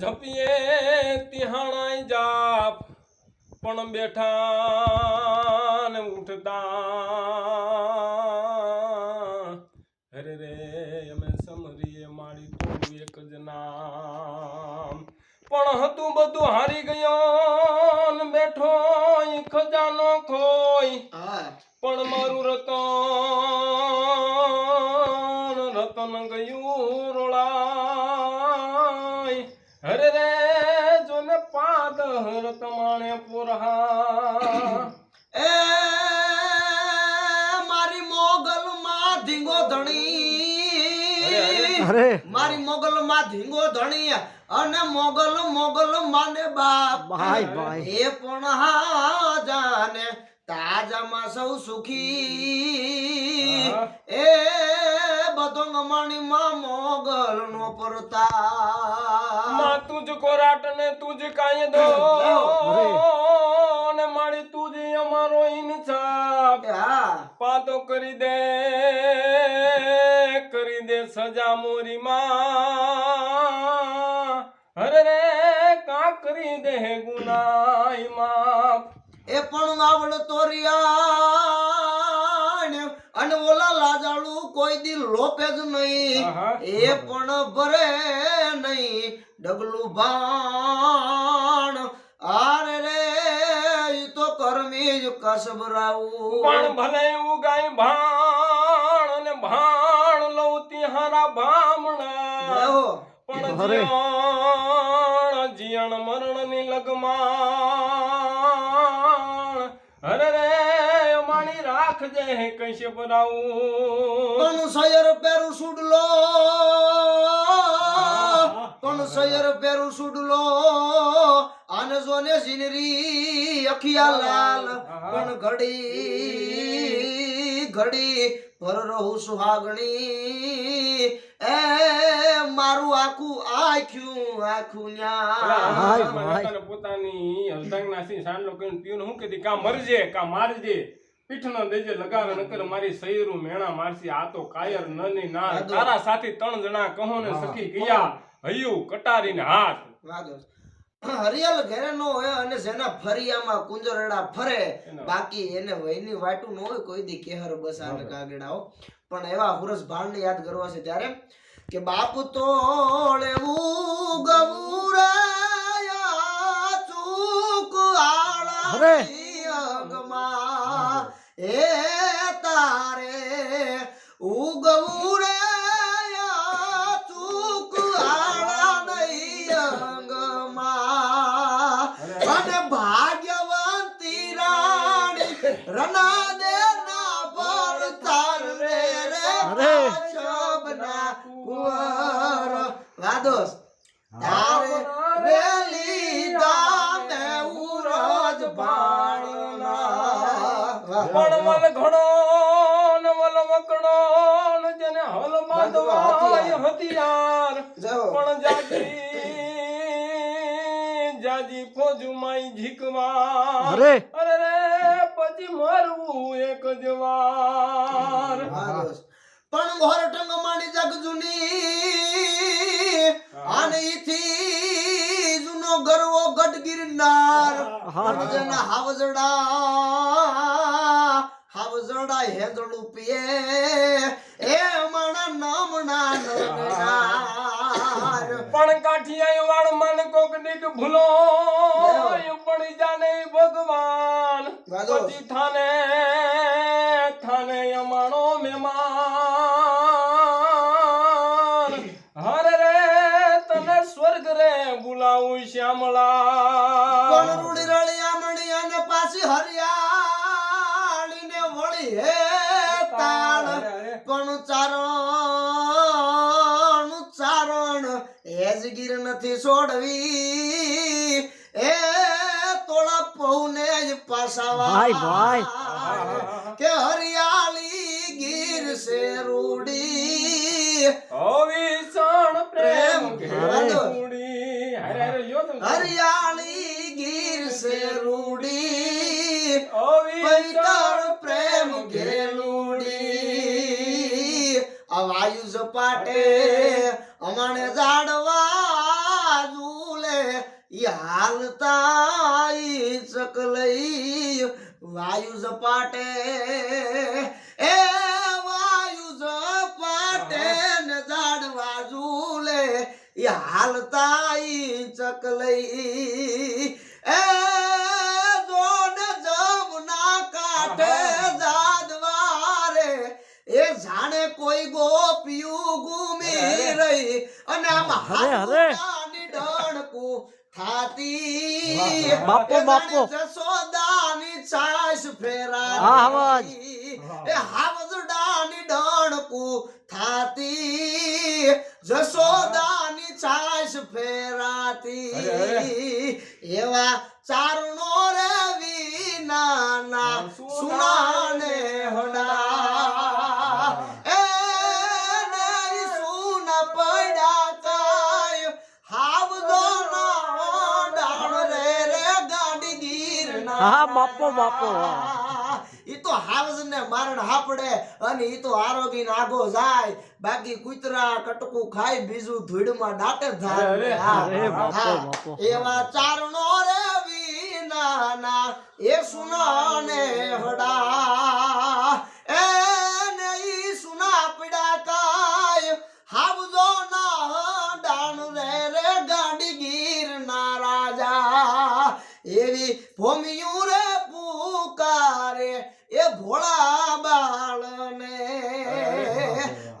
ઝપીએ તિહાણાઈ જાપ. પણ બેઠા ને ઉઠતા. અરે રે અમે સમરીએ મારી તો એક જ નામ. પણ હતું બધું હારી ગયો ને બેઠો ખજાનો ખોઈ. પણ મારું રતન રતન ગયું પાદ માણે પુરહા. એ મારી મોગલ માં ધીંગો ધણી. અરે મારી મોગલ માં ધીંગો ધણી અને મોગલ મોગલ માને બાપ. ભાઈ ભાઈ. એ પણ હા જાને તાજામાં સૌ સુખી. એ બધો ગમાણી માં મોગલ નો પરતા માં તુજ કોરાટ ને તુજ કાયદો ને મારી તુજ અમારો ઇનસાફ. પાતો કરી દે કરી દે સજા મોરી માં પણ આવડ તોરિયાણ. અને ઓલા લાજાળું કોઈ દી લોપે જ નહીં. એ પણ ભરે નહીં. ડગલું ભાણ. આરે રે તો કરમી જ કસબરાવું પણ ભલે ઉગાય ભાણ અને ભાણ લઉતી તિહારા ભામણા. પણ જીયણ મરણની લગમાં હરે રે માણી રાખજે કૈસે બનાવું તણ સયર પેરું સુડલો તણ સયર પેરું સુડલો આને જોને સિનરી અખિયા લાલ પણ ઘડી ઘડી પર રહું સુહાગણી એ મારું આખું આખ્યું આખું ન્યા. પોતાની હલદાંગના સિંહ સાંડલો કરીને પીવું હું કીધી કા મરજે કા મારજે. પીઠનો દેજે લગાવે નકર મારી સૈરું મેણા મારસી આ તો કાયર નની ના તારા સાથી ત્રણ જણા કહો ને સખી ગયા હૈયું કટારીને હાથ. વાગો. ઘેરે નો હોય અને જેના ફરિયામાં કુંજરડા ફરે બાકી એને વયની વાટું ન હોય કોઈ દી કેહર બસ આને કાગડાઓ. પણ એવા હુરસ ભાણને યાદ કરવા છે ત્યારે કે બાપ તોળે ગબુરાયા ચૂક આળા અંગમાં એ રાણી રના પર તાર રે રે અરે. કુંવર. વાદોસ તારે વેલી દામે ઉરજ ભાણના પણ વલ ઘણો ને વલ વકણો જેને હલ બાંધવાય હથિયાર. પણ જાજી જાજી ફોજુમાઈ ઝીકવા. અરે અરે પછી મરવું એક જ વાર. વાદોસ. પણ ઘોર ટંગમાણી જગ જૂની. અને ઈથી જૂનો ગરવો ગઢ ગિરનાર. હા. જેના હાવજડા હાવજડા હેજડું પીએ. એ માણા નામના નગનાર પણ કાઠિયા વાળ મન કોક ભૂલો. પછી થાને થાને અમાણો મહેમાન. હરે રે તને સ્વર્ગ રે બોલાવું શ્યામળા કોણ રૂડી રળિયા મણી અને પાછી હરિયાળી ને વળી હે તાળ પણ ચારણ ચારણ એ જ ગીર નથી છોડવી એ તોળા પૌને જ પાસાવા. કે હરિયાળી ગીર સે રૂડી. અવિસણ પ્રેમ પ્રેમ ઘેરડી. હરિયાળી ગીર સે રૂડી. અવિસણ પૈતળ પ્રેમ ઘેલુડી આ વાયુ ઝપાટે ઈ ચકલઈ એ જોન જમના કાંઠે જાદવારે એ જાણે કોઈ ગોપિયું ઘૂમી રહી અને આમ. હાથની ડણકું થાતી. બાપો, બાપો. જશોદાની છાશ ફેરાતી. એ હાવજડાની ડણકું થાતી છાશ એવા ચારણો રે વિનાના સુનાને હડા એ સુન પડ્યા કાય. હાવજો ના ડાળ રે રે ગાડી ગીરના હા, બાપો, બાપો, વાહ. તો હાવજ ને મારણ હાપડે અને એ તો આરોગી આગો જાય. બાકી કૂતરા કટકું ખાય બીજું ધૂળમાં દાટે. બાપો. એવા ચારણો રે વિના એ સુનાને હડા. એ ને સુના પીડા કાય. હાવજો ના ડાણ રે રે ગાડી ગીર ના રાજા. એવી ભૂમિયું રે ભોળા બાળને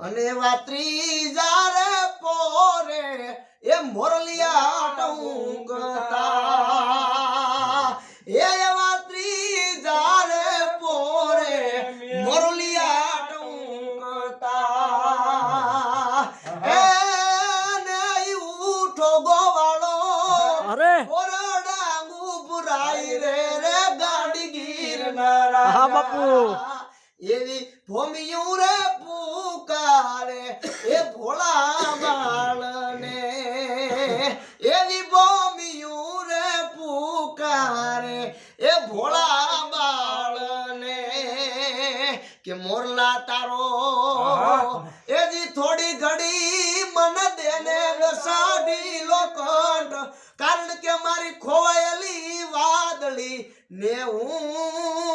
અને વાત્રી ત્રીજા પોરે એ મોરલિયા ટુંકતા હા, બાપુ. એવી ભૂમિયું રે પુકારે એ ભોળા બાળને એવી ભૂમિયું રે પુકારે એ ભોળા બાળને કે મોરલા તારો. એજી થોડી ઘડી મન દેને સાડી લોખંડ કારણ કે મારી ખોવાયેલી વાદળી ને હું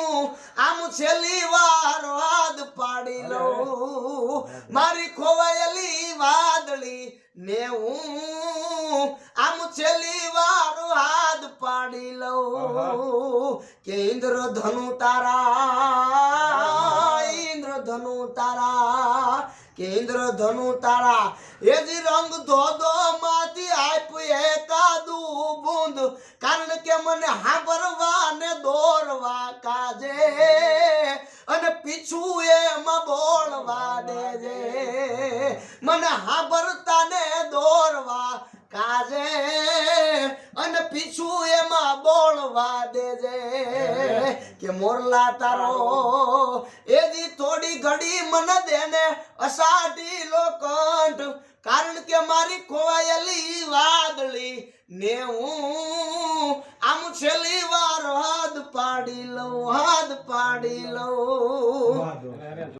આમ છેલ્લી વાર વાદ પાડી લઉં. મારી ખોવાયેલી વાદળી ને હું આમ છેલ્લી વાર હાથ પાડી લઉં. કે ઇન્દ્ર ધનુ તારા ઇન્દ્ર ધનુ તારા કે ઇન્દ્ર ધનુ તારા. એ જ રંગ ધોધો માંથી આપ એકાદું બુંદ. કારણ કે મને હાંભરવા ને દોરવા કાજે અને પીછું એમાં બોલવા દેજે. મને હાંભરતા ને દોરવા કાજે અને પીછું એમાં બોલવા દેજે. કે મોરલા તારો, એજી થોડી ઘડી મને દેને અસાઢી લોખંડ કારણ કે મારી ખોવાયેલી વાદળી ને હું આમ છેલ્લી વાર હાથ પાડી લઉં હાથ પાડી લઉં.